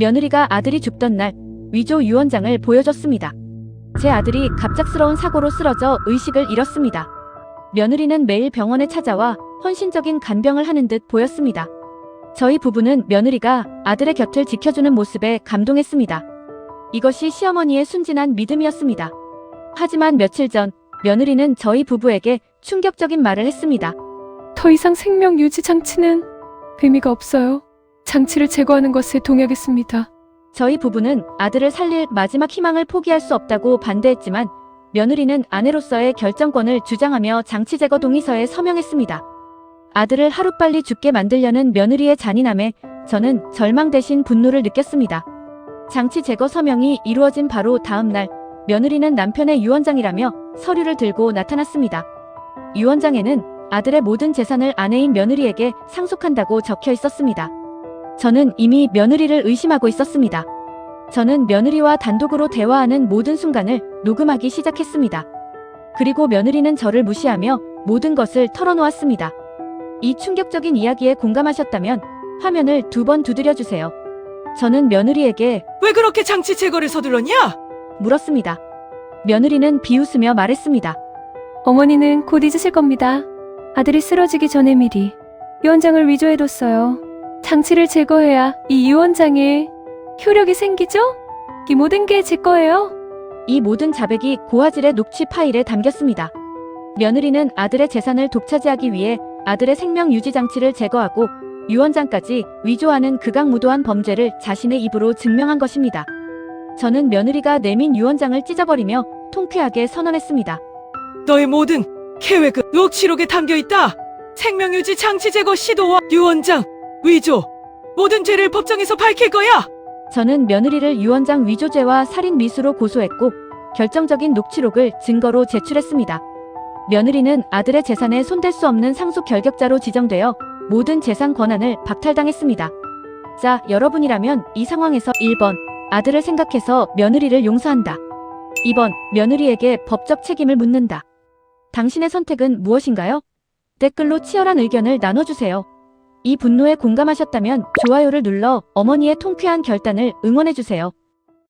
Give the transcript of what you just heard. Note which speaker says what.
Speaker 1: 며느리가 아들이 죽던 날 위조 유언장을 보여줬습니다. 제 아들이 갑작스러운 사고로 쓰러져 의식을 잃었습니다. 며느리는 매일 병원에 찾아와 헌신적인 간병을 하는 듯 보였습니다. 저희 부부는 며느리가 아들의 곁을 지켜주는 모습에 감동했습니다. 이것이 시어머니의 순진한 믿음이었습니다. 하지만 며칠 전 며느리는 저희 부부에게 충격적인 말을 했습니다.
Speaker 2: 더 이상 생명 유지 장치는 의미가 없어요. 장치를 제거하는 것에 동의하겠습니다.
Speaker 1: 저희 부부는 아들을 살릴 마지막 희망을 포기할 수 없다고 반대했지만 며느리는 아내로서의 결정권을 주장하며 장치 제거 동의서에 서명했습니다. 아들을 하루빨리 죽게 만들려는 며느리의 잔인함에 저는 절망 대신 분노를 느꼈습니다. 장치 제거 서명이 이루어진 바로 다음 날 며느리는 남편의 유언장이라며 서류를 들고 나타났습니다. 유언장에는 아들의 모든 재산을 아내인 며느리에게 상속한다고 적혀 있었습니다. 저는 이미 며느리를 의심하고 있었습니다. 저는 며느리와 단독으로 대화하는 모든 순간을 녹음하기 시작했습니다. 그리고 며느리는 저를 무시하며 모든 것을 털어놓았습니다. 이 충격적인 이야기에 공감하셨다면 화면을 두 번 두드려 주세요. 저는 며느리에게
Speaker 3: 왜 그렇게 장치 제거를 서둘렀냐?
Speaker 1: 물었습니다. 며느리는 비웃으며 말했습니다.
Speaker 2: 어머니는 곧 잊으실 겁니다. 아들이 쓰러지기 전에 미리 유언장을 위조해뒀어요. 장치를 제거해야 이 유언장에 효력이 생기죠? 이 모든 게 제 거예요.
Speaker 1: 이 모든 자백이 고화질의 녹취 파일에 담겼습니다. 며느리는 아들의 재산을 독차지하기 위해 아들의 생명 유지 장치를 제거하고 유언장까지 위조하는 극악무도한 범죄를 자신의 입으로 증명한 것입니다. 저는 며느리가 내민 유언장을 찢어버리며 통쾌하게 선언했습니다.
Speaker 3: 너의 모든 계획은 녹취록에 담겨 있다. 생명유지 장치 제거 시도와 유언장, 위조, 모든 죄를 법정에서 밝힐 거야.
Speaker 1: 저는 며느리를 유언장 위조죄와 살인 미수로 고소했고 결정적인 녹취록을 증거로 제출했습니다. 며느리는 아들의 재산에 손댈 수 없는 상속 결격자로 지정되어 모든 재산 권한을 박탈당했습니다. 자, 여러분이라면 이 상황에서 1번 아들을 생각해서 며느리를 용서한다. 2번 며느리에게 법적 책임을 묻는다. 당신의 선택은 무엇인가요? 댓글로 치열한 의견을 나눠주세요. 이 분노에 공감하셨다면 좋아요를 눌러 어머니의 통쾌한 결단을 응원해주세요.